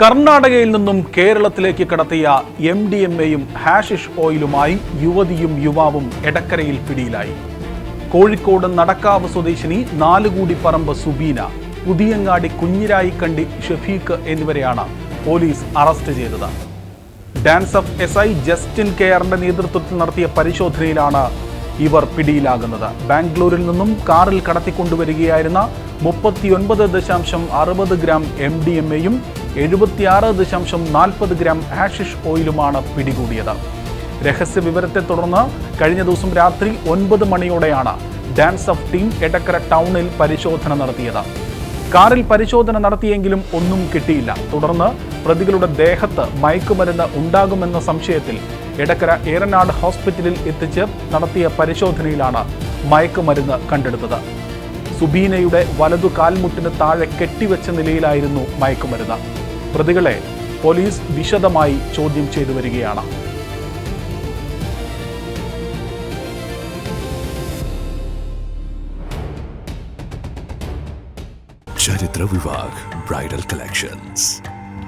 കർണാടകയിൽ നിന്നും കേരളത്തിലേക്ക് കടത്തിയ എം ഡി എം എയും ഹാഷിഷ് ഓയിലുമായി യുവതിയും യുവാവും എടക്കരയിൽ പിടിയിലായി. കോഴിക്കോട് നടക്കാവ് സ്വദേശിനി നാലുകൂടി പറമ്പ് സുബീന പുതിയങ്ങാടി കുഞ്ഞിരായിക്കണ്ടി ഷഫീഖ് എന്നിവരെയാണ് പോലീസ് അറസ്റ്റ് ചെയ്തത്. DANSAF S I Justin കെയറിന്റെ നേതൃത്വത്തിൽ നടത്തിയ പരിശോധനയിലാണ് ഇവർ പിടിയിലാകുന്നത്. ബാംഗ്ലൂരിൽ നിന്നും കാറിൽ കടത്തിക്കൊണ്ടുവരികയായിരുന്ന മുപ്പത്തിയൊൻപത് ദശാംശം അറുപത് ഗ്രാം എം ഡി എം എയും എഴുപത്തിയാറ് ദശാംശം നാൽപ്പത് ഗ്രാം ഹാഷിഷ് ഓയിലുമാണ് പിടികൂടിയത്. രഹസ്യ വിവരത്തെ തുടർന്ന് കഴിഞ്ഞ ദിവസം രാത്രി ഒൻപത് മണിയോടെയാണ് ഡാൻസ് ഓഫ് ടീം എടക്കര ടൗണിൽ പരിശോധന നടത്തിയത്. കാറിൽ പരിശോധന നടത്തിയെങ്കിലും ഒന്നും കിട്ടിയില്ല. തുടർന്ന് പ്രതികളുടെ ദേഹത്ത് മയക്കുമരുന്ന് ഉണ്ടാകുമെന്ന സംശയത്തിൽ എടക്കര ഏറനാട് ഹോസ്പിറ്റലിൽ എത്തിച്ച് നടത്തിയ പരിശോധനയിലാണ് മയക്കുമരുന്ന് കണ്ടെടുത്തത്. സുബീനയുടെ വലതു കാൽമുട്ടിന് താഴെ കെട്ടിവെച്ച നിലയിലായിരുന്നു മയക്കുമരുന്ന്. പ്രതികളെ പോലീസ് വിശദമായി ചോദ്യം ചെയ്തു വരികയാണ്. ചരിത്ര Vivah bridal collections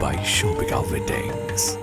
by shopping weddings